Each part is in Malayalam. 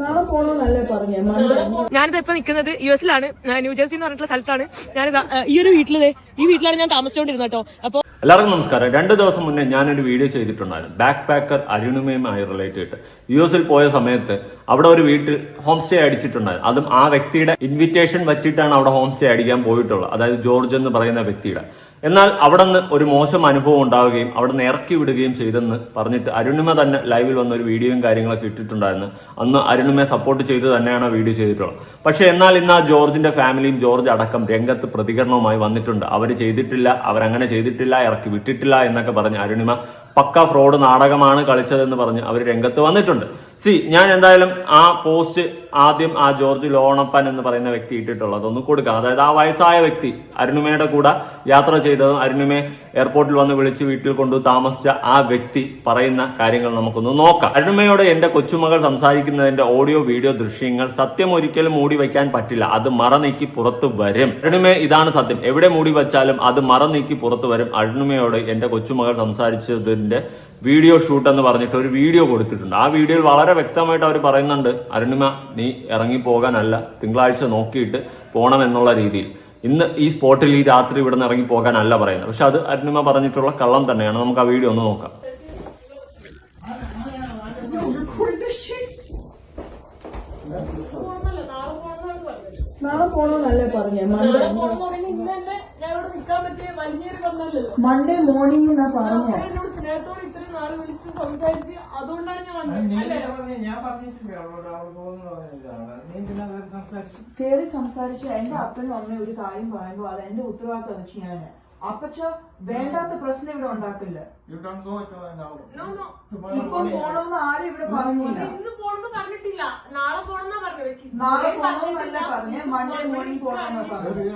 നാളെ പോണോന്നല്ലേ പറഞ്ഞേ ഞാനിത് ഇപ്പൊ നിൽക്കുന്നത് യു എസിലാണ് ന്യൂജേഴ്സി എന്ന് പറഞ്ഞിട്ടുള്ള സ്ഥലത്താണ്. ഞാനിതാ ഈ ഒരു വീട്ടിൽ ഈ വീട്ടിലാണ് ഞാൻ താമസിച്ചുകൊണ്ടിരുന്നത് കേട്ടോ. അപ്പൊ എല്ലാവർക്കും നമസ്കാരം. രണ്ട് ദിവസം മുന്നേ ഞാനൊരു വീഡിയോ ചെയ്തിട്ടുണ്ടായിരുന്നു. ബാക്ക് പാക്കർ അരുണിമയുമായി റിലേറ്റ് ചെയ്തിട്ട് യു എസിൽ പോയ സമയത്ത് അവിടെ ഒരു വീട്ടിൽ ഹോം സ്റ്റേ അടിച്ചിട്ടുണ്ടായിരുന്നു. അതും ആ വ്യക്തിയുടെ ഇൻവിറ്റേഷൻ വെച്ചിട്ടാണ് അവിടെ ഹോം സ്റ്റേ അടിക്കാൻ പോയിട്ടുള്ളത്. അതായത് ജോർജ് എന്ന് പറയുന്ന വ്യക്തിയുടെ. എന്നാൽ അവിടെ നിന്ന് ഒരു മോശം അനുഭവം ഉണ്ടാവുകയും അവിടെ നിന്ന് ഇറക്കി വിടുകയും ചെയ്തെന്ന് പറഞ്ഞിട്ട് അരുണിമ തന്നെ ലൈവിൽ വന്ന ഒരു വീഡിയോയും കാര്യങ്ങളൊക്കെ ഇട്ടിട്ടുണ്ടായിരുന്നു. അന്ന് അരുണിമയെ സപ്പോർട്ട് ചെയ്ത് തന്നെയാണ് വീഡിയോ ചെയ്തിട്ടുള്ളത്. പക്ഷേ എന്നാൽ ഇന്ന് ആ ജോർജിന്റെ ഫാമിലിയും ജോർജ് അടക്കം രംഗത്ത് പ്രതികരണവുമായി വന്നിട്ടുണ്ട്. അവർ ചെയ്തിട്ടില്ല അവരങ്ങനെ ചെയ്തിട്ടില്ല ഇറക്കി വിട്ടിട്ടില്ല എന്നൊക്കെ പറഞ്ഞ് അരുണിമ പക്ക ഫ്രോഡ് നാടകമാണ് കളിച്ചതെന്ന് പറഞ്ഞ് അവർ രംഗത്ത് വന്നിട്ടുണ്ട്. സി ഞാൻ എന്തായാലും ആ പോസ്റ്റ് ആദ്യം ആ ജോർജ് ലോണപ്പൻ എന്ന് പറയുന്ന വ്യക്തി ഇട്ടിട്ടുള്ളത് ഒന്ന് കൊടുക്കുക അതായത് ആ വയസ്സായ വ്യക്തി അരുണിമയുടെ കൂടെ യാത്ര ചെയ്തതും അരുണിമയെ എയർപോർട്ടിൽ വന്ന് വിളിച്ച് വീട്ടിൽ കൊണ്ടു താമസിച്ച ആ വ്യക്തി പറയുന്ന കാര്യങ്ങൾ നമുക്കൊന്ന് നോക്കാം. അരുണിമയോട് എന്റെ കൊച്ചുമകൾ സംസാരിക്കുന്നതിന്റെ ഓഡിയോ വീഡിയോ ദൃശ്യങ്ങൾ സത്യം ഒരിക്കലും മൂടി വയ്ക്കാൻ പറ്റില്ല. അത് മറ നീക്കി പുറത്തു വരും. അരുണിമ ഇതാണ് സത്യം. എവിടെ മൂടി വച്ചാലും അത് മറ നീക്കി പുറത്തു വരും. അരുണിമയോട് എന്റെ കൊച്ചുമകൾ സംസാരിച്ചതിന്റെ വീഡിയോ ഷൂട്ട് എന്ന് പറഞ്ഞിട്ട് ഒരു വീഡിയോ കൊടുത്തിട്ടുണ്ട്. ആ വീഡിയോയിൽ വളരെ വ്യക്തമായിട്ട് അവർ പറയുന്നുണ്ട് അരുണിമ നീ ഇറങ്ങി പോകാനല്ല തിങ്കളാഴ്ച നോക്കിയിട്ട് പോണം എന്നുള്ള രീതിയിൽ. ഇന്ന് ഈ സ്പോട്ടിൽ ഈ രാത്രി ഇവിടെ നിന്ന് ഇറങ്ങി പോകാനല്ല പറയുന്നത്. പക്ഷെ അത് അരുണിമ പറഞ്ഞിട്ടുള്ള കള്ളം തന്നെയാണ്. നമുക്ക് ആ വീഡിയോ ഒന്ന് നോക്കാം? നാളെ പോണെന്നല്ലേ പറഞ്ഞേ? മൺഡേ മോർണിംഗ് എന്നാ പറഞ്ഞേ? നാൾ വിളിച്ച് സംസാരിച്ച് അതുകൊണ്ടാണ് ഞാൻ വന്നത്. പറഞ്ഞേ? ഞാൻ പറഞ്ഞിട്ടില്ലേ അവളോട്. അവൾ സംസാരിച്ചു കേറി സംസാരിച്ച് എന്റെ അപ്പനും അമ്മയും ഒരു കാര്യം പറയുമ്പോ അത് എന്റെ ഉത്തരവാദിത്തം ചെയ്യാന്. അപ്പച്ച വേണ്ടാത്ത പ്രശ്നം ഇവിടെ ഉണ്ടാക്കില്ല. ഇപ്പൊ പോണോന്ന് ആരും ഇവിടെ പറഞ്ഞില്ല ഇന്ന് പോണെന്ന് പറഞ്ഞിട്ടില്ല. നാളെ പോണെന്നാ പറഞ്ഞത്. നാളെ പോണെന്നല്ല. പറഞ്ഞേ. മൺഡേ മോർണിംഗ് പോണെന്നാ പറഞ്ഞു.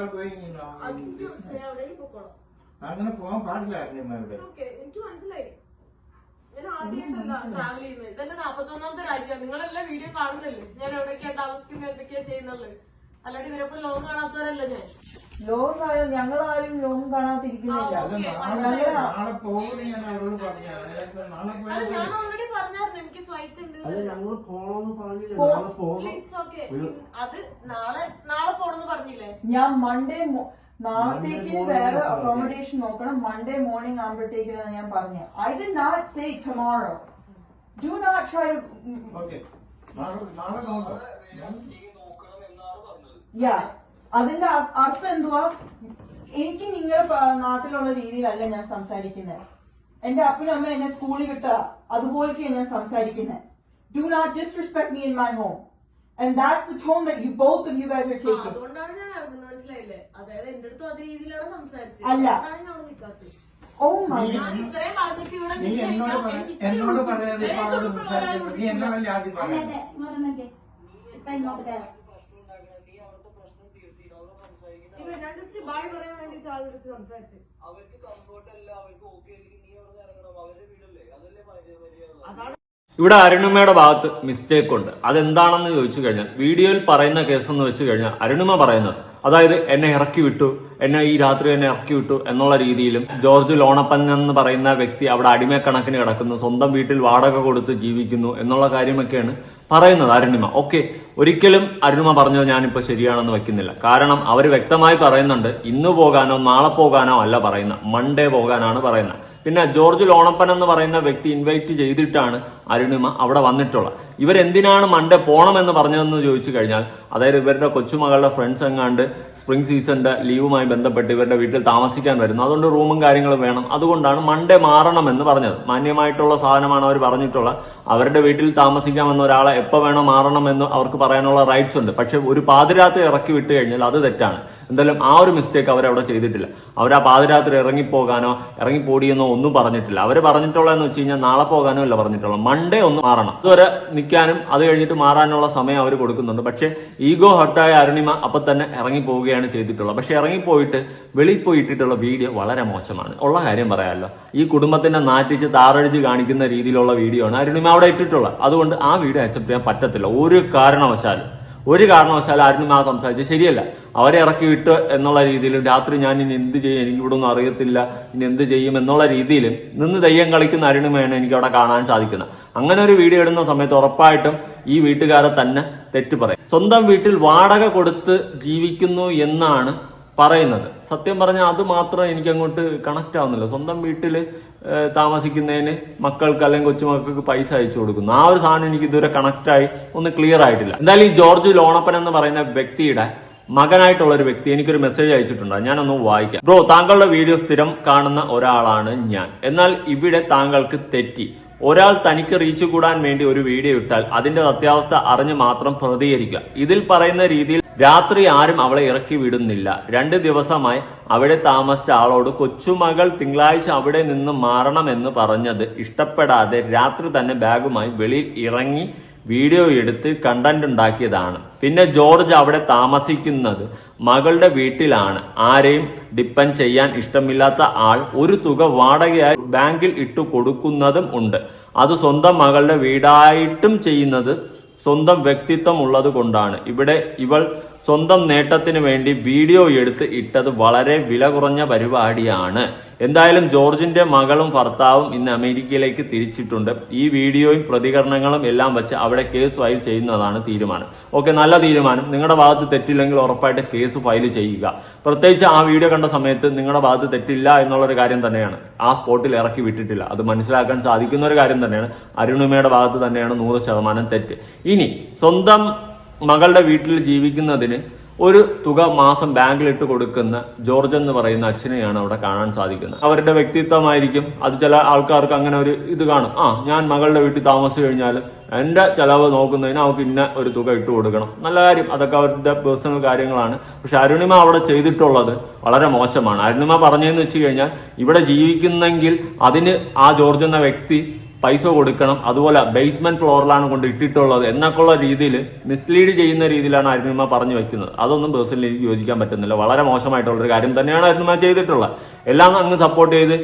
അങ്ങനെ പോകാൻ പാടില്ല എനിക്ക് മനസ്സിലായി. ഞാൻ ട്രാവൽ ചെയ്യുന്നത്. ഇതെന്റെ നാപ്പത്തൊന്നാമത്തെ രാജ്യമാണ് നിങ്ങളെല്ലാം വീഡിയോ കാണുന്നല്ലേ? ഞാൻ എവിടെയൊക്കെയാണ് താമസിക്കുന്നത് എന്തൊക്കെയാ ചെയ്യുന്നുള്ളത് അല്ലാണ്ട് ഇവരൊപ്പം ലോകം കാണാത്തവരല്ല ഞാൻ? ലോകം കാണാൻ ഞങ്ങളാരും ലോകം കാണാതിരിക്കുന്നില്ല. നാളെ ഞാൻ അവരോട് പറഞ്ഞു. നാളെ അത് പോയാൽ ഞാൻ ഓൾറെഡി പറഞ്ഞായിരുന്നു. എനിക്ക് ഫ്ലൈറ്റ് ഉണ്ട്. അത് ഞങ്ങൾ പോണെന്ന് പറഞ്ഞില്ല. നാളെ പോകണം ഇറ്റ്സ് ഓക്കെ അത് നാളെ നാളെ പോണെന്ന് പറഞ്ഞില്ലേ? ഞാൻ മൺഡേ നാളത്തേക്ക് വേറെ അക്കോമഡേഷൻ നോക്കണം. മൺഡേ മോർണിംഗ് ആകുമ്പോഴത്തേക്കിനാണ് ഞാൻ പറഞ്ഞത്. I'd not say tomorrow do not try okay നാളെ നാളെ നോക്കാം യാ അതിന്റെ അ- അർത്ഥം എന്തുവാ? എനിക്ക് നിങ്ങളുടെ പ- നാട്ടിലുള്ള രീതിയിലല്ല ഞാൻ സംസാരിക്കുന്നത് എന്റെ അപ്പനും അമ്മ എന്നെ സ്കൂളിൽ വിട്ട അതുപോലെയൊക്കെയാണ് ഞാൻ സംസാരിക്കുന്നത് do not disrespect me in my home and that's the tone that you both of you guys are taking അതുകൊണ്ടാണ് ഞാൻ ഇറങ്ങുന്നത്. മനസ്സിലായില്ലേ? അതായത് എന്റെ അടുത്തും അതേ രീതിയിലാണ് സംസാരിച്ചത്. അല്ല. അതാണ് ഞാൻ അവിടെ നിൽക്കാത്തത് ഓ മൈ നീ എന്നോട് പറ- എന്നോട് പറയാതെ സംസാരിക്കുന്നത് നീ എന്നോടല്ലേ ആദ്യം അതെ പറയാം അതെ ഇങ്ങോട്ട് നോക്കിയേ. ഇപ്പൊ ഇങ്ങോട്ട് തരാം ഇല്ല, ഞാൻ ജസ്റ്റ് പറയാൻ വേണ്ടിട്ട് ആളുടെ സംസാരിച്ചു. അവർക്ക് കംഫർട്ട് അല്ല അവർക്ക് ഓക്കെ അല്ലെങ്കിൽ നീ അവിടെ ഇറങ്ങണം അവരുടെ വീടല്ലേ? അതല്ലേ മര്യാദ ഇവിടെ അരുണിമയുടെ ഭാഗത്ത് മിസ്റ്റേക്ക് ഉണ്ട്. അതെന്താണെന്ന് ചോദിച്ചു കഴിഞ്ഞാൽ വീഡിയോയിൽ പറയുന്ന കേസ് എന്ന് വെച്ച് കഴിഞ്ഞാൽ അരുണിമ പറയുന്നത് അതായത് എന്നെ ഇറക്കി വിട്ടു എന്നെ ഈ രാത്രി എന്നെ ഇറക്കി വിട്ടു എന്നുള്ള രീതിയിലും ജോർജ് ലോണപ്പൻ എന്ന് പറയുന്ന വ്യക്തി അവിടെ അടിമക്കണക്കിന് കിടക്കുന്നു സ്വന്തം വീട്ടിൽ വാടക കൊടുത്ത് ജീവിക്കുന്നു എന്നുള്ള കാര്യമൊക്കെയാണ് പറയുന്നത് അരുണിമ ഓക്കെ ഒരിക്കലും അരുണിമ പറഞ്ഞത് ഞാനിപ്പോൾ ശരിയാണെന്ന് വെക്കുന്നില്ല കാരണം അവർ വ്യക്തമായി പറയുന്നുണ്ട് ഇന്ന് പോകാനോ നാളെ പോകാനോ അല്ല പറയുന്നത് മൺഡേ പോകാനാണ് പറയുന്നത്. പിന്നെ ജോർജ് ലോണപ്പൻ എന്ന് പറയുന്ന വ്യക്തി ഇൻവൈറ്റ് ചെയ്തിട്ടാണ് അരുണിമ അവിടെ വന്നിട്ടുള്ളത്. ഇവരെന്തിനാണ് മൺഡേ പോണമെന്ന് പറഞ്ഞതെന്ന് ചോദിച്ചു കഴിഞ്ഞാൽ അതായത് ഇവരുടെ കൊച്ചുമകളുടെ ഫ്രണ്ട്സ് എങ്ങാണ്ട് സ്പ്രിംഗ് സീസണിന്റെ ലീവുമായി ബന്ധപ്പെട്ട് ഇവരുടെ വീട്ടിൽ താമസിക്കാൻ വരുന്നു. അതുകൊണ്ട് റൂമും കാര്യങ്ങളും വേണം. അതുകൊണ്ടാണ് മൺഡേ മാറണമെന്ന് പറഞ്ഞത്. മാന്യമായിട്ടുള്ള സാധനമാണ് അവർ പറഞ്ഞിട്ടുള്ള. അവരുടെ വീട്ടിൽ താമസിക്കാമെന്ന ഒരാളെ എപ്പോൾ വേണോ മാറണമെന്ന് അവർക്ക് പറയാനുള്ള റൈറ്റ്സ് ഉണ്ട്. പക്ഷെ ഒരു പാതിരാത്രി ഇറക്കി വിട്ടു കഴിഞ്ഞാൽ അത് തെറ്റാണ്. എന്തായാലും ആ ഒരു മിസ്റ്റേക്ക് അവരവിടെ ചെയ്തിട്ടില്ല. അവർ ആ പാതിരാത്രി ഇറങ്ങിപ്പോകാനോ ഇറങ്ങിപ്പോടിയെന്നോ ഒന്നും പറഞ്ഞിട്ടില്ല. അവർ പറഞ്ഞിട്ടുള്ളതെന്ന് വെച്ച് കഴിഞ്ഞാൽ നാളെ പോകാനോ അല്ല പറഞ്ഞിട്ടുള്ളൂ മൺഡേ ഒന്ന് മാറണം. അതുവരെ നിൽക്കാനും അത് കഴിഞ്ഞിട്ട് മാറാനുള്ള സമയം അവർ കൊടുക്കുന്നുണ്ട്. പക്ഷേ ഈഗോ ഹർട്ടായ അരുണിമ അപ്പൊ തന്നെ ഇറങ്ങിപ്പോവുകയാണ് ചെയ്തിട്ടുള്ളത്. പക്ഷെ ഇറങ്ങിപ്പോയിട്ട് വെളിയിൽ പോയി ഇട്ടിട്ടുള്ള വീഡിയോ വളരെ മോശമാണ്. ഉള്ള കാര്യം പറയാമല്ലോ ഈ കുടുംബത്തിനെ നാറ്റിച്ച് താറടിച്ച് കാണിക്കുന്ന രീതിയിലുള്ള വീഡിയോ ആണ് അരുണിമ അവിടെ ഇട്ടിട്ടുള്ളത്. അതുകൊണ്ട് ആ വീഡിയോ അക്സെപ്റ്റ് ചെയ്യാൻ പറ്റത്തില്ല. ഒരു കാരണവശാലും. ഒരു കാരണവശാലും ആരും ആ സംസാരിച്ചത് ശരിയല്ല. അവരെ ഇറക്കി വിട്ട് എന്നുള്ള രീതിയിൽ രാത്രി ഞാൻ ഇനി എന്ത് ചെയ്യും? എനിക്ക് ഇവിടെ ഒന്നും അറിയത്തില്ല. ഇനി എന്ത് ചെയ്യും? എന്നുള്ള രീതിയിൽ നിന്ന് തെയ്യം കളിക്കുന്ന അരുണിമയാണ് എനിക്ക് അവിടെ കാണാൻ സാധിക്കുന്നത് അങ്ങനെ ഒരു വീഡിയോ ഇടുന്ന സമയത്ത് ഉറപ്പായിട്ടും ഈ വീട്ടുകാരെ തന്നെ തെറ്റ് പറയും. സ്വന്തം വീട്ടിൽ വാടക കൊടുത്ത് ജീവിക്കുന്നു എന്നാണ് പറയുന്നത്. സത്യം പറഞ്ഞാൽ അത് മാത്രം എനിക്ക് അങ്ങോട്ട് കണക്റ്റ് ആവുന്നില്ല. സ്വന്തം വീട്ടിൽ താമസിക്കുന്നതിന് മക്കൾക്ക് അല്ലെങ്കിൽ കൊച്ചുമക്കൾക്ക് പൈസ അയച്ചു കൊടുക്കുന്നു. ആ ഒരു സാധനം എനിക്ക് ഇതുവരെ കണക്ട് ആയി ഒന്ന് ക്ലിയർ ആയിട്ടില്ല. എന്തായാലും ഈ ജോർജ് ലോണപ്പൻ എന്ന് പറയുന്ന വ്യക്തിയുടെ മകനായിട്ടുള്ള ഒരു വ്യക്തി എനിക്കൊരു മെസ്സേജ് അയച്ചിട്ടുണ്ട്. ഞാനൊന്ന് വായിക്കാം. ബ്രോ താങ്കളുടെ വീഡിയോ സ്ഥിരം കാണുന്ന ഒരാളാണ് ഞാൻ. എന്നാൽ ഇവിടെ താങ്കൾക്ക് തെറ്റി. ഒരാൾ തനിക്ക് റീച്ച് കൂടാൻ വേണ്ടി ഒരു വീഡിയോ ഇട്ടാൽ അതിന്റെ സത്യാവസ്ഥ അറിഞ്ഞ് മാത്രം പ്രതികരിക്കുക. ഇതിൽ പറയുന്ന രീതിയിൽ രാത്രി ആരും അവളെ ഇറക്കി വിടുന്നില്ല. രണ്ട് ദിവസമായി അവിടെ താമസിച്ച ആളോട് കൊച്ചുമകൾ തിങ്കളാഴ്ച അവിടെ നിന്ന് മാറണമെന്ന് പറഞ്ഞത് ഇഷ്ടപ്പെടാതെ രാത്രി തന്നെ ബാഗുമായി വെളിയിൽ ഇറങ്ങി വീഡിയോ എടുത്ത് കണ്ടന്റ് ഉണ്ടാക്കിയതാണ്. പിന്നെ ജോർജ് അവിടെ താമസിക്കുന്നത് മകളുടെ വീട്ടിലാണ്. ആരെയും ഡിപ്പെൻഡ് ചെയ്യാൻ ഇഷ്ടമില്ലാത്ത ആൾ ഒരു തുക വാടകയായി ബാങ്കിൽ ഇട്ടു കൊടുക്കുന്നതും ഉണ്ട്. അത് സ്വന്തം മകളുടെ വീടായിട്ടും ചെയ്യുന്നത് സ്വന്തം വ്യക്തിത്വം ഉള്ളത് കൊണ്ടാണ് ഇവിടെ ഇവൾ സ്വന്തം നേട്ടത്തിന് വേണ്ടി വീഡിയോ എടുത്ത് ഇട്ടത് വളരെ വില കുറഞ്ഞ പരിപാടിയാണ്. എന്തായാലും ജോർജിന്റെ മകളും ഭർത്താവും ഇന്ന് അമേരിക്കയിലേക്ക് തിരിച്ചിട്ടുണ്ട്. ഈ വീഡിയോയും പ്രതികരണങ്ങളും എല്ലാം വെച്ച് അവിടെ കേസ് ഫയൽ ചെയ്യുന്നതാണ് തീരുമാനം. ഓക്കെ നല്ല തീരുമാനം. നിങ്ങളുടെ ഭാഗത്ത് തെറ്റില്ലെങ്കിൽ ഉറപ്പായിട്ട് കേസ് ഫയൽ ചെയ്യുക. പ്രത്യേകിച്ച് ആ വീഡിയോ കണ്ട സമയത്ത് നിങ്ങളുടെ ഭാഗത്ത് തെറ്റില്ല എന്നുള്ളൊരു കാര്യം തന്നെയാണ്. ആ സ്പോട്ടിൽ ഇറക്കി വിട്ടിട്ടില്ല. അത് മനസ്സിലാക്കാൻ സാധിക്കുന്ന ഒരു കാര്യം തന്നെയാണ്. അരുണിമയുടെ ഭാഗത്ത് തന്നെയാണ് നൂറ് ശതമാനം തെറ്റ്. ഇനി സ്വന്തം മകളുടെ വീട്ടിൽ ജീവിക്കുന്നതിന് ഒരു തുക മാസം ബാങ്കിലിട്ട് കൊടുക്കുന്ന ജോർജ് എന്ന് പറയുന്ന അച്ഛനെയാണ് അവിടെ കാണാൻ സാധിക്കുന്നത്. അവരുടെ വ്യക്തിത്വമായിരിക്കും. അത് ചില ആൾക്കാർക്ക് അങ്ങനെ ഒരു ഇത് കാണും. ആ ഞാൻ മകളുടെ വീട്ടിൽ താമസിച്ചു കഴിഞ്ഞാൽ എന്റെ ചെലവ് നോക്കുന്നതിന് അവർക്ക് ഇന്ന ഒരു തുക ഇട്ട് കൊടുക്കണം. നല്ല കാര്യം. അതൊക്കെ അവരുടെ പേഴ്സണൽ കാര്യങ്ങളാണ്. പക്ഷെ അരുണിമ അവിടെ ചെയ്തിട്ടുള്ളത് വളരെ മോശമാണ്. അരുണിമ പറഞ്ഞതെന്ന് വെച്ച് കഴിഞ്ഞാൽ ഇവിടെ ജീവിക്കുന്നെങ്കിൽ അതിന് ആ ജോർജ് എന്ന വ്യക്തി പൈസ കൊടുക്കണം. അതുപോലെ ബേസ്മെന്റ് ഫ്ലോറിലാണ് കൊണ്ട് ഇട്ടിട്ടുള്ളത്. എന്നൊക്കെയുള്ള രീതിയിൽ മിസ്ലീഡ് ചെയ്യുന്ന രീതിയിലാണ് അരുണിമ പറഞ്ഞു വെക്കുന്നത്. അതൊന്നും പേഴ്സണലി എനിക്ക് യോജിക്കാൻ പറ്റുന്നില്ല. വളരെ മോശമായിട്ടുള്ള ഒരു കാര്യം തന്നെയാണ് അരുണിമ ചെയ്തിട്ടുള്ളത്. എല്ലാം അങ്ങ് സപ്പോർട്ട് ചെയ്ത്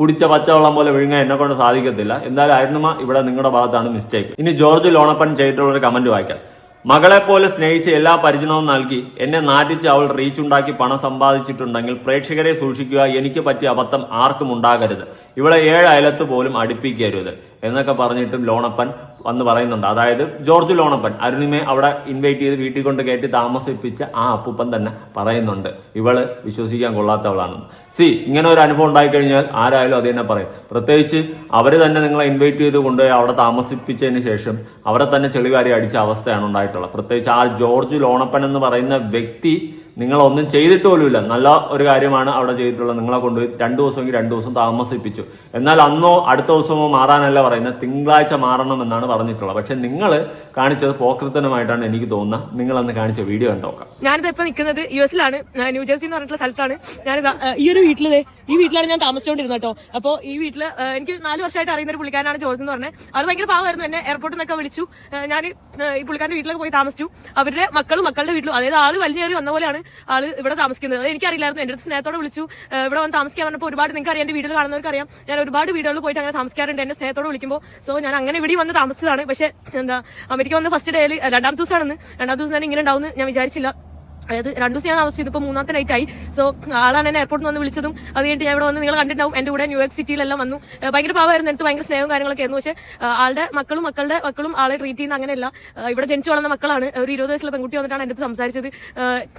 കുടിച്ച പച്ചവെള്ളം പോലെ വിഴുങ്ങാൻ എന്നെ കൊണ്ട് സാധിക്കത്തില്ല. എന്തായാലും അരുണിമ ഇവിടെ നിങ്ങളുടെ ഭാഗത്താണ് മിസ്റ്റേക്ക് ഇനി ജോർജ് ലോണപ്പൻ ചെയ്തിട്ടുള്ള ഒരു കമന്റ് വായിക്കാം. മകളെ പോലെ സ്നേഹിച്ച് എല്ലാ പരിചരണവും നൽകി എന്നെ നാട്ടിച്ച് അവൾ റീച്ച് ഉണ്ടാക്കി പണം സമ്പാദിച്ചിട്ടുണ്ടെങ്കിൽ പ്രേക്ഷകരെ സൂക്ഷിക്കുക. എനിക്ക് പറ്റിയ അബദ്ധം ആർക്കും ഉണ്ടാകരുത്. ഇവളെ ഏഴ് അയലത്ത് പോലും അടുപ്പിക്കരുത് എന്നൊക്കെ പറഞ്ഞിട്ടും ലോണപ്പൻ വന്ന് പറയുന്നുണ്ട്. അതായത് ജോർജ് ലോണപ്പൻ അരുണിമയെ അവിടെ ഇൻവൈറ്റ് ചെയ്ത് വീട്ടിൽ കൊണ്ട് കയറ്റി താമസിപ്പിച്ച ആ അപ്പൂപ്പൻ തന്നെ പറയുന്നുണ്ട്. ഇവൾ വിശ്വസിക്കാൻ കൊള്ളാത്തവളാണെന്ന് സി ഇങ്ങനെ ഒരു അനുഭവം ഉണ്ടായിക്കഴിഞ്ഞാൽ ആരായാലും അത് തന്നെ പറയും. പ്രത്യേകിച്ച് അവർ തന്നെ നിങ്ങളെ ഇൻവൈറ്റ് ചെയ്ത് കൊണ്ടുപോയി അവിടെ താമസിപ്പിച്ചതിന് ശേഷം അവരെ തന്നെ ചെളിവാരി അടിച്ച അവസ്ഥയാണ് ഉണ്ടായിട്ടുള്ളത്. പ്രത്യേകിച്ച് ആ ജോർജ് ലോണപ്പൻ എന്ന് പറയുന്ന വ്യക്തി നിങ്ങളൊന്നും ചെയ്തിട്ട് പോലുമില്ല. നല്ല ഒരു കാര്യമാണ് അവിടെ ചെയ്തിട്ടുള്ളത്. നിങ്ങളെ കൊണ്ടുപോയി രണ്ടു ദിവസമെങ്കിൽ രണ്ടു ദിവസം താമസിപ്പിച്ചു. എന്നാൽ അന്നോ അടുത്ത ദിവസമോ മാറാനല്ല പറയുന്നത്. തിങ്കളാഴ്ച മാറണം എന്നാണ് പറഞ്ഞിട്ടുള്ളത്. പക്ഷെ നിങ്ങൾ കാണിച്ചത് പോക്രത്തനമായിട്ടാണ് എനിക്ക് തോന്നുന്നത് നിങ്ങൾ അന്ന് കാണിച്ച വീഡിയോ കണ്ടോക്കാം. ഞാനിത് ഇപ്പൊ നിൽക്കുന്നത് യു എസിലാണ്. ന്യൂജേഴ്സി എന്ന് പറഞ്ഞിട്ടുള്ള സ്ഥലത്താണ്. ഞാനിത് ഈ ഒരു വീട്ടിൽ ഈ വീട്ടിലാണ് ഞാൻ താമസിച്ചുകൊണ്ടിരുന്നത് കേട്ടോ. അപ്പോൾ ഈ വീട്ടിൽ എനിക്ക് നാല് വർഷമായിട്ട് അറിയുന്ന ഒരു പുള്ളിക്കാരനാണ് ജോർജ് എന്ന് പറഞ്ഞത് അത് ഭയങ്കര പാവമായിരുന്നു എന്നെ എയർപോർട്ടിൽ നിന്നൊക്കെ വിളിച്ചു. ഞാൻ ഈ പുള്ളിക്കാരന്റെ വീട്ടിലൊക്കെ പോയി താമസിച്ചു. അവരുടെ മക്കളും മക്കളുടെ വീട്ടിലും അതായത് ആൾ വലിയ വലിയേറി വന്ന പോലെയാണ് ആൾ ഇവിടെ താമസിക്കുന്നത്. അത് എനിക്കറിയില്ലായിരുന്നു. എന്റെ അടുത്ത് സ്നേഹത്തോടെ വിളിച്ചു. ഇവിടെ വന്ന് താമസിക്കാൻ പറഞ്ഞപ്പോൾ ഒരുപാട് നിങ്ങൾക്ക് അറിയാം എന്റെ വീട്ടിൽ കാണുന്നവർക്ക് അറിയാം ഞാൻ ഒരുപാട് വീടുകളിൽ പോയിട്ട് അങ്ങനെ താമസിക്കാറുണ്ട്. എന്നെ സ്നേഹത്തോടെ വിളിക്കുമ്പോൾ സോ ഞാൻ അങ്ങനെ ഇവിടെ വന്ന് താമസിച്ചതാണ്. പക്ഷേ എന്താ അമേരിക്ക വന്ന ഫസ്റ്റ് ഡേയിൽ രണ്ടാമത്തെ ദിവസമാണെന്ന്. രണ്ടാമത്തെ ദിവസം തന്നെ ഇങ്ങനെ ഉണ്ടാവുമെന്ന് ഞാൻ വിചാരിച്ചില്ല. അതായത് രണ്ടു ദിവസം ഞാൻ താമസിച്ചു ഇപ്പൊ മൂന്നാമത്തെ നൈറ്റ് ആയി. സോ ആളാണ് എന്നെ എയർപോർട്ടിൽ വന്ന് വിളിച്ചതും അത് കഴിഞ്ഞിട്ട് ഞാൻ ഇവിടെ വന്ന് നിങ്ങൾ കണ്ടിട്ടുണ്ടാവും. എന്റെ കൂടെ ന്യൂയോർക്ക് സിറ്റിയിലെല്ലാം വന്നു. ഭയങ്കര പാവമായിരുന്നു. എനിക്ക് ഭയങ്കര സ്നേഹവും കാര്യങ്ങളൊക്കെ ആയിരുന്നു. പക്ഷേ ആളുടെ മക്കളും മക്കളുടെ മക്കളും ആളെ ട്രീറ്റ് ചെയ്യുന്ന അങ്ങനെയല്ല. ഇവിടെ ജനിച്ചു വളർന്ന മക്കളാണ്. ഒരു ഇരുപത് വയസ്സുള്ള പെൺകുട്ടി വന്നിട്ടാണ് എന്റെ സംസാരിച്ചത്.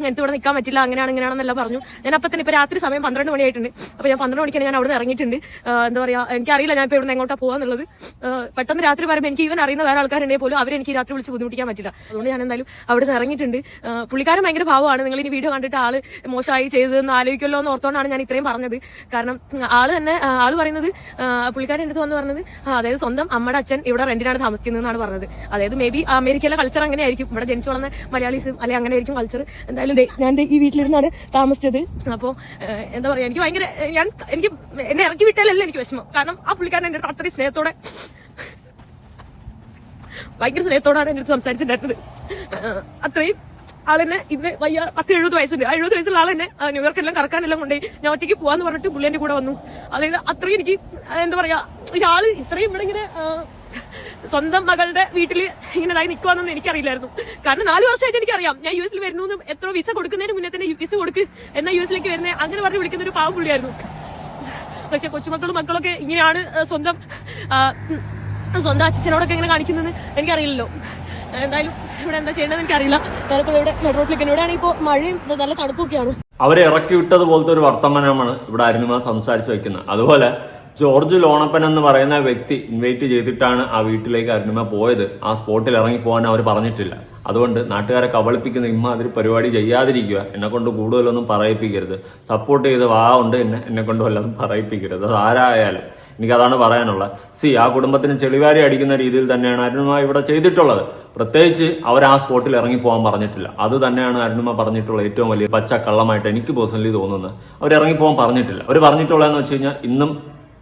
എനിക്ക് ഇവിടെ നിൽക്കാൻ പറ്റില്ല. അങ്ങനെയാണ് ഇങ്ങനെയാണെന്നെല്ലാം പറഞ്ഞു. ഞാൻ അപ്പം തന്നെ ഇപ്പൊ രാത്രി സമയം പന്ത്രണ്ട് മണിയായിട്ടുണ്ട്. അപ്പൊ ഞാൻ പന്ത്രണ്ട് മണിക്കാണ് ഞാൻ അവിടെ നിന്ന് ഇറങ്ങിയിട്ടുണ്ട് എന്താ പറയാ എനിക്കറിയില്ല ഞാൻ ഇപ്പൊ ഇവിടെ എങ്ങോട്ടാ പോകാന്നുള്ളത് പെട്ടെന്ന് രാത്രി പറയുമ്പോൾ എനിക്ക് ഇവൻ അറിയുന്ന വേറെ ആൾക്കാരുണ്ടെങ്കിൽ പോലും അവരെനിക്ക് രാത്രി വിളിച്ച് ബുദ്ധിമുട്ടിക്കാൻ പറ്റില്ല. അതുകൊണ്ട് ഞാൻ എന്തായാലും അവിടെ നിന്ന് ഇറങ്ങിയിട്ടുണ്ട് പുള്ളിക്കാരൻ ഭയങ്കര ഭാവമാണ് നിങ്ങൾ ഇനി വീഡിയോ കണ്ടിട്ട് ആൾ മോശമായി ചെയ്തതെന്ന് ആലോചിക്കല്ലോ എന്ന് ഓർത്തോണ്ടാണ് ഞാൻ ഇത്രയും പറഞ്ഞത്. കാരണം ആൾ തന്നെ ആൾ പറയുന്നത് പുള്ളിക്കാരൻ അടുത്ത് വന്ന് പറഞ്ഞത് അതായത് സ്വന്തം അമ്മയുടെ അച്ഛൻ ഇവിടെ റെന്റിനാണ് താമസിക്കുന്നതെന്നാണ് പറഞ്ഞത്. അതായത് മേ ബി അമേരിക്കയിലെ കൾച്ചർ അങ്ങനെ ആയിരിക്കും ഇവിടെ ജനിച്ചു വളർന്ന മലയാളീസും അല്ലെ അങ്ങനെ ആയിരിക്കും കൾച്ചർ എന്തായാലും ഞാൻ ഈ വീട്ടിലിരുന്നാണ് താമസിച്ചത്. അപ്പോൾ എന്താ പറയാ എനിക്ക് ഭയങ്കര ഞാൻ എനിക്ക് എന്നെ ഇറക്കി വിട്ടാലല്ല എനിക്ക് വിഷമം. കാരണം ആ പുള്ളിക്കാരൻ എന്റെ അടുത്ത് അത്രയും സ്നേഹത്തോടെ ഭയങ്കര സ്നേഹത്തോടാണ് എന്റെ അടുത്ത് സംസാരിച്ചിട്ടുണ്ടായിരുന്നത്. അത്രയും ആളെന്നെ ഇന്ന് വയ്യ പത്ത് എഴുപത് വയസ്സുണ്ട്. ആ എഴുപത് വയസ്സുള്ള ആളെന്നെ ന്യൂയോർക്കെല്ലാം കറക്കാനെല്ലാം കൊണ്ടുപോയി ഞാൻ ഒറ്റയ്ക്ക് പോവാന്ന് പറഞ്ഞിട്ട് പുള്ളി കൂടെ വന്നു. അതായത് അത്രയും എനിക്ക് എന്താ പറയാ ആൾ ഇത്രയും ഇവിടെ ഇങ്ങനെ സ്വന്തം മകളുടെ വീട്ടിൽ ഇങ്ങനെ ഇതായി നിൽക്കുവാന്നൊന്നും എനിക്കറിയില്ലായിരുന്നു. കാരണം നാല് വർഷമായിട്ട് എനിക്കറിയാം. ഞാൻ യു എസിൽ വരുന്നു എന്നും എത്ര വിസ കൊടുക്കുന്നതിന് മുന്നേ തന്നെ വിസ കൊടുക്ക് എന്നാൽ യു എസിലേക്ക് വരുന്നത് അങ്ങനെ പറഞ്ഞ് വിളിക്കുന്ന ഒരു പാവം പുള്ളിയായിരുന്നു. പക്ഷെ കൊച്ചുമക്കളും മക്കളൊക്കെ ഇങ്ങനെയാണ് സ്വന്തം സ്വന്തം അച്ഛനോടൊക്കെ ഇങ്ങനെ കാണിക്കുന്നത് എനിക്കറിയില്ലല്ലോ. എന്തായാലും ഇവിടെ എന്താ ചെയ്യേണ്ടത് എനിക്കറിയില്ല. ഞാനിപ്പോ ഇവിടെ നെഡ്രോട്ടിലേക്ക് ഇവിടെ ആണെങ്കിൽ ഇപ്പോൾ മഴയും നല്ല തണുപ്പൊക്കെയാണ്. അവരെ ഇറക്കി വിട്ടത് പോലത്തെ ഒരു വർത്തമാനമാണ് ഇവിടെ അരുണിമ സംസാരിച്ചു വെക്കുന്നത്. അതുപോലെ ജോർജ് ലോണപ്പൻ എന്ന് പറയുന്ന വ്യക്തി ഇൻവൈറ്റ് ചെയ്തിട്ടാണ് ആ വീട്ടിലേക്ക് അരുണിമ പോയത്. ആ സ്പോട്ടിൽ ഇറങ്ങി പോകാൻ അവർ പറഞ്ഞിട്ടില്ല. അതുകൊണ്ട് നാട്ടുകാരെ കബളിപ്പിക്കുന്ന ഇമ്മാതിരി പരിപാടി ചെയ്യാതിരിക്കുക. എന്നെ കൊണ്ട് കൂടുതലൊന്നും പറയിപ്പിക്കരുത്. സപ്പോർട്ട് ചെയ്ത് വാ ഉണ്ട് എന്നെ എന്നെ കൊണ്ട് വല്ലതും പറയിപ്പിക്കരുത്. അത് ആരായാലും. എനിക്കതാണ് പറയാനുള്ളത്. സി ആ കുടുംബത്തിന് ചെളിവാരി അടിക്കുന്ന രീതിയിൽ തന്നെയാണ് അരുണിമ ഇവിടെ ചെയ്തിട്ടുള്ളത്. പ്രത്യേകിച്ച് അവർ ആ സ്പോട്ടിൽ ഇറങ്ങി പോകാൻ പറഞ്ഞിട്ടില്ല. അത് തന്നെയാണ് അരുണിമ പറഞ്ഞിട്ടുള്ള ഏറ്റവും വലിയ പച്ച കള്ളമായിട്ട് എനിക്ക് പേഴ്സണലി തോന്നുന്നത്. അവർ ഇറങ്ങി പോകാൻ പറഞ്ഞിട്ടില്ല. അവർ പറഞ്ഞിട്ടുള്ളതെന്ന് വെച്ച് കഴിഞ്ഞാൽ ഇന്നും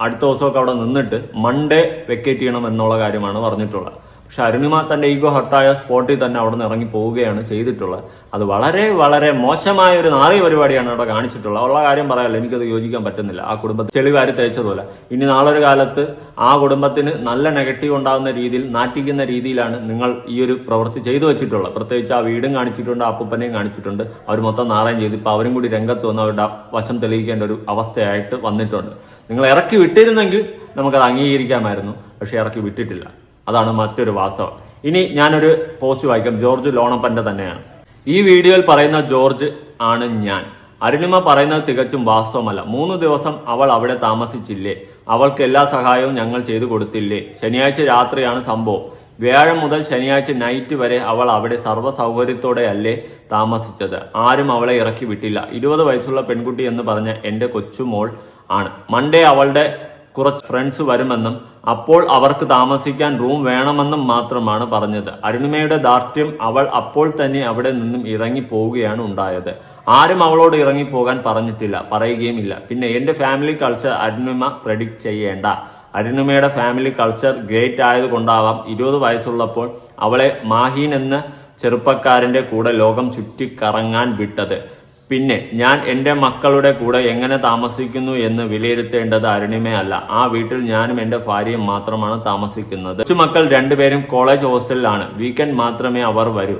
അടുത്ത ദിവസമൊക്കെ അവിടെ നിന്നിട്ട് മൺഡേ വെക്കേറ്റ് ചെയ്യണം എന്നുള്ള കാര്യമാണ് പറഞ്ഞിട്ടുള്ളത്. പക്ഷെ അരുണിമ തന്റെ ഈഗോ ഹർട്ടായ സ്പോട്ടിൽ തന്നെ അവിടെ നിന്ന് ഇറങ്ങി പോവുകയാണ് ചെയ്തിട്ടുള്ളത്. അത് വളരെ വളരെ മോശമായ ഒരു നാറിയ പരിപാടിയാണ് അവിടെ കാണിച്ചിട്ടുള്ളത്. ഉള്ള കാര്യം പറയാമല്ലോ എനിക്കത് യോജിക്കാൻ പറ്റുന്നില്ല. ആ കുടുംബത്തെ ചെളിവാരി തേച്ചതുപോലെ. ഇനി നാളൊരു കാലത്ത് ആ കുടുംബത്തിന് നല്ല നെഗറ്റീവ് ഉണ്ടാകുന്ന രീതിയിൽ നാറ്റിക്കുന്ന രീതിയിലാണ് നിങ്ങൾ ഈ ഒരു പ്രവൃത്തി ചെയ്തു വെച്ചിട്ടുള്ളത്. പ്രത്യേകിച്ച് ആ വീടും കാണിച്ചിട്ടുണ്ട് അപ്പൂപ്പനെയും കാണിച്ചിട്ടുണ്ട്. അവർ മൊത്തം നാളെയും ചെയ്ത് ഇപ്പൊ അവരും കൂടി രംഗത്ത് വന്ന് അവരുടെ വശം തെളിയിക്കേണ്ട ഒരു അവസ്ഥയായിട്ട് വന്നിട്ടുണ്ട്. നിങ്ങൾ ഇറക്കി വിട്ടിരുന്നെങ്കിൽ നമുക്കത് അംഗീകരിക്കാമായിരുന്നു. പക്ഷേ ഇറക്കി വിട്ടിട്ടില്ല. അതാണ് മറ്റൊരു വാസ്തവം. ഇനി ഞാനൊരു പോസ്റ്റ് വായിക്കാം. ജോർജ് ലോണപ്പന്റെ തന്നെയാണ്. ഈ വീഡിയോയിൽ പറയുന്ന ജോർജ് ആണ് ഞാൻ. അരുണിമ പറയുന്നത് തികച്ചും വാസ്തവമല്ല. മൂന്ന് ദിവസം അവൾ അവിടെ താമസിച്ചില്ലേ? അവൾക്ക് എല്ലാ സഹായവും ഞങ്ങൾ ചെയ്തു കൊടുത്തില്ലേ? ശനിയാഴ്ച രാത്രിയാണ് സംഭവം. വ്യാഴം മുതൽ ശനിയാഴ്ച നൈറ്റ് വരെ അവൾ അവിടെ സർവ സൗകര്യത്തോടെയല്ലേ താമസിച്ചത്. ആരും അവളെ ഇറക്കി വിട്ടില്ല. ഇരുപത് വയസ്സുള്ള പെൺകുട്ടി എന്ന് പറഞ്ഞ എന്റെ കൊച്ചുമോൾ ആണ്. മൺഡേ അവളുടെ കുറച്ച് ഫ്രണ്ട്സ് വരുമെന്നും അപ്പോൾ അവർക്ക് താമസിക്കാൻ റൂം വേണമെന്നും മാത്രമാണ് പറഞ്ഞത്. അരുണിമയുടെ ദാർഢ്യം അവൾ അപ്പോൾ തന്നെ അവിടെ നിന്നും ഇറങ്ങി പോവുകയാണ് ഉണ്ടായത്. ആരും അവളോട് ഇറങ്ങി പോകാൻ പറഞ്ഞിട്ടില്ല പറയുകയും ഇല്ല പിന്നെ എന്റെ ഫാമിലി കൾച്ചർ അരുണിമ പ്രെഡിക്റ്റ് ചെയ്യേണ്ട. അരുണിമയുടെ ഫാമിലി കൾച്ചർ ഗ്രേറ്റ് ആയതുകൊണ്ടാവാം ഇരുപത് വയസ്സുള്ളപ്പോൾ അവളെ മാഹീൻ എന്ന ചെറുപ്പക്കാരന്റെ കൂടെ ലോകം ചുറ്റിക്കറങ്ങാൻ വിട്ടത്. പിന്നെ ഞാൻ എന്റെ മക്കളുടെ കൂടെ എങ്ങനെ താമസിക്കുന്നു എന്ന് വിലയിരുത്തേണ്ടത് അരുണിമയല്ല ആ വീട്ടിൽ ഞാനും എന്റെ ഭാര്യയും മാത്രമാണ് താമസിക്കുന്നത്. കൊച്ചുമക്കൾ രണ്ടുപേരും കോളേജ് ഹോസ്റ്റലിലാണ്. വീക്കെൻഡ് മാത്രമേ അവർ വരൂ.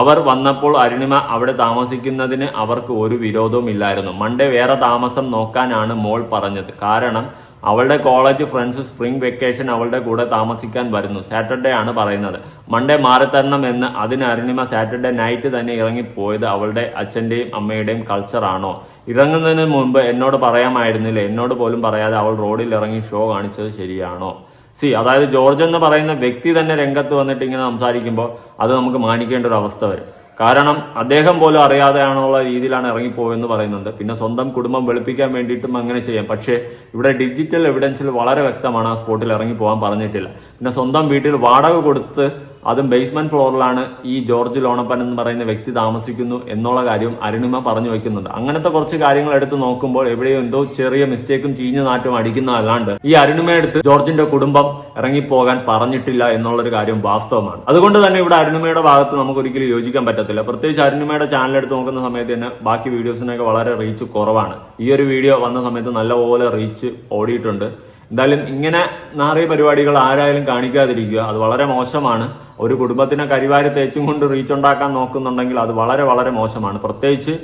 അവർ വന്നപ്പോൾ അരുണിമ അവിടെ താമസിക്കുന്നതിന് അവർക്ക് ഒരു വിരോധവും ഇല്ലായിരുന്നു മൺഡേ വേറെ താമസം നോക്കാനാണ് മോൾ പറഞ്ഞത്. കാരണം അവളുടെ കോളേജ് ഫ്രണ്ട്സ് സ്പ്രിംഗ് വെക്കേഷൻ അവളുടെ കൂടെ താമസിക്കാൻ വരുന്നു. സാറ്റർഡേ ആണ് പറയുന്നത്. മൺഡേ മാറിത്തരണം എന്ന് അതിന് അരുണിമ സാറ്റർഡേ നൈറ്റ് തന്നെ ഇറങ്ങിപ്പോയത് അവളുടെ അച്ഛന്റെയും അമ്മയുടെയും കൾച്ചറാണോ ഇറങ്ങുന്നതിന് മുൻപ് എന്നോട് പറയാമായിരുന്നില്ല? എന്നോട് പോലും പറയാതെ അവൾ റോഡിൽ ഇറങ്ങി ഷോ കാണിച്ചത് ശരിയാണോ? സി അതായത് ജോർജ് എന്ന് പറയുന്ന വ്യക്തി തന്നെ രംഗത്ത് വന്നിട്ട് ഇങ്ങനെ സംസാരിക്കുമ്പോൾ അത് നമുക്ക് മാനിക്കേണ്ട ഒരു അവസ്ഥ വരും. കാരണം അദ്ദേഹം പോലും അറിയാതെയാണുള്ള രീതിയിലാണ് ഇറങ്ങിപ്പോയെന്ന് പറയുന്നുണ്ട്. പിന്നെ സ്വന്തം കുടുംബം വെളുപ്പിക്കാൻ വേണ്ടിയിട്ടും അങ്ങനെ ചെയ്യാം. പക്ഷേ ഇവിടെ ഡിജിറ്റൽ എവിഡൻസിൽ വളരെ വ്യക്തമാണ് ആ സ്പോട്ടിൽ ഇറങ്ങിപ്പോകാൻ പറഞ്ഞിട്ടില്ല. പിന്നെ സ്വന്തം വീട്ടിൽ വാടക കൊടുത്ത് അതും ബേസ്മെന്റ് ഫ്ലോറിലാണ് ഈ ജോർജ് ലോണപ്പൻ എന്ന് പറയുന്ന വ്യക്തി താമസിക്കുന്നു എന്നുള്ള കാര്യം അരുണിമ പറഞ്ഞു വെക്കുന്നുണ്ട്. അങ്ങനത്തെ കുറച്ച് കാര്യങ്ങൾ എടുത്ത് നോക്കുമ്പോൾ എവിടെയോ എന്തോ ചെറിയ മിസ്റ്റേക്കും ചീഞ്ഞു നാട്ടും അടിക്കുന്നതല്ലാണ്ട് ഈ അരുണിമ എടുത്ത് ജോർജിന്റെ കുടുംബം ഇറങ്ങിപ്പോകാൻ പറഞ്ഞിട്ടില്ല എന്നുള്ളൊരു കാര്യം വാസ്തവമാണ്. അതുകൊണ്ട് തന്നെ ഇവിടെ അരുണിമയുടെ ഭാഗത്ത് നമുക്ക് ഒരിക്കലും യോജിക്കാൻ പറ്റത്തില്ല. പ്രത്യേകിച്ച് അരുണിമയുടെ ചാനൽ എടുത്ത് നോക്കുന്ന സമയത്ത് തന്നെ ബാക്കി വീഡിയോസിനൊക്കെ വളരെ റീച്ച് കുറവാണ്. ഈ ഒരു വീഡിയോ വന്ന സമയത്ത് നല്ലപോലെ റീച്ച് ഓടിയിട്ടുണ്ട്. എന്തായാലും ഇങ്ങനെ നാറിയ പരിപാടികൾ ആരായാലും കാണിക്കാതിരിക്കുക. അത് വളരെ മോശമാണ്. ഒരു കുടുംബത്തിനെ കരിവാരി തേച്ചും കൊണ്ട് റീച്ച് ഉണ്ടാക്കാൻ നോക്കുന്നുണ്ടെങ്കിൽ അത് വളരെ വളരെ മോശമാണ്. പ്രത്യേകിച്ച്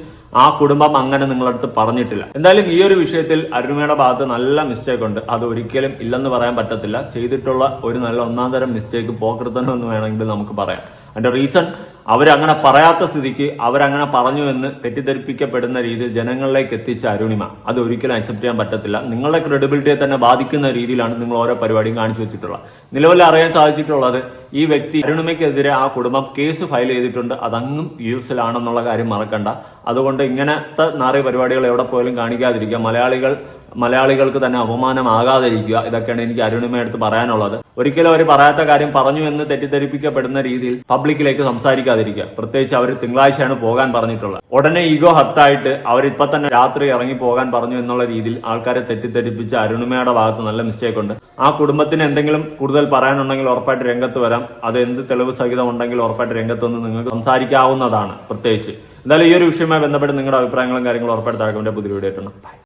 ആ കുടുംബം അങ്ങനെ നിങ്ങളടുത്ത് പറഞ്ഞിട്ടില്ല. എന്തായാലും ഈ ഒരു വിഷയത്തിൽ അരുണിമയുടെ ഭാഗത്ത് നല്ല മിസ്റ്റേക്ക് ഉണ്ട്. അത് ഒരിക്കലും ഇല്ലെന്ന് പറയാൻ പറ്റത്തില്ല. ചെയ്തിട്ടുള്ള ഒരു നല്ല ഒന്നാം തരം മിസ്റ്റേക്ക് പോക്കൃത്തനം എന്ന് വേണമെങ്കിൽ നമുക്ക് പറയാം. അതിന്റെ റീസൺ അവരങ്ങനെ പറയാത്ത സ്ഥിതിക്ക് അവരങ്ങനെ പറഞ്ഞു എന്ന് തെറ്റിദ്ധരിപ്പിക്കപ്പെടുന്ന രീതിയിൽ ജനങ്ങളിലേക്ക് എത്തിച്ച അരുണിമ അത് ഒരിക്കലും അക്സെപ്റ്റ് ചെയ്യാൻ പറ്റത്തില്ല. നിങ്ങളുടെ ക്രെഡിബിലിറ്റിയെ തന്നെ ബാധിക്കുന്ന രീതിയിലാണ് നിങ്ങൾ ഓരോ പരിപാടിയും കാണിച്ചു വെച്ചിട്ടുള്ളത്. നിലവിൽ അറിയാൻ സാധിച്ചിട്ടുള്ളത് ഈ വ്യക്തി അരുണിമയ്ക്കെതിരെ ആ കുടുംബം കേസ് ഫയൽ ചെയ്തിട്ടുണ്ട്. അതങ്ങും യൂസിലാണെന്നുള്ള കാര്യം മറക്കണ്ട. അതുകൊണ്ട് ഇങ്ങനത്തെ നാറിയ പരിപാടികൾ എവിടെ പോയാലും കാണിക്കാതിരിക്കുക. മലയാളികൾ മലയാളികൾക്ക് തന്നെ അപമാനമാകാതിരിക്കുക. ഇതൊക്കെയാണ് എനിക്ക് അരുണിമയടുത്ത് പറയാനുള്ളത്. ഒരിക്കലും അവർ പറയാത്ത കാര്യം പറഞ്ഞു എന്ന് തെറ്റിദ്ധരിപ്പിക്കപ്പെടുന്ന രീതിയിൽ പബ്ലിക്കിലേക്ക് സംസാരിക്കാതിരിക്കുക. പ്രത്യേകിച്ച് അവർ തിങ്കളാഴ്ചയാണ് പോകാൻ പറഞ്ഞിട്ടുള്ളത്. ഉടനെ ഈഗോ ഹത്തായിട്ട് അവരിപ്പൊ തന്നെ രാത്രി ഇറങ്ങി പോകാൻ പറഞ്ഞു എന്നുള്ള രീതിയിൽ ആൾക്കാരെ തെറ്റിദ്ധരിപ്പിച്ച അരുണിമയുടെ ഭാഗത്ത് നല്ല മിസ്റ്റേക്ക് ഉണ്ട്. ആ കുടുംബത്തിന് എന്തെങ്കിലും കൂടുതൽ പറയാനുണ്ടെങ്കിൽ ഉറപ്പായിട്ട് രംഗത്ത് വരാം. അത് എന്ത് തെളിവ് സഹിതം ഉണ്ടെങ്കിൽ ഉറപ്പായിട്ട് രംഗത്ത് വന്ന് നിങ്ങൾക്ക് സംസാരിക്കാവുന്നതാണ് പ്രത്യേകിച്ച്. എന്തായാലും ഈ ഒരു വിഷയവുമായി ബന്ധപ്പെട്ട് നിങ്ങളുടെ അഭിപ്രായങ്ങളും കാര്യങ്ങളും ഉറപ്പായിട്ട് താഴെ പുതിയ വീഡിയോ ആയിട്ടുണ്ട്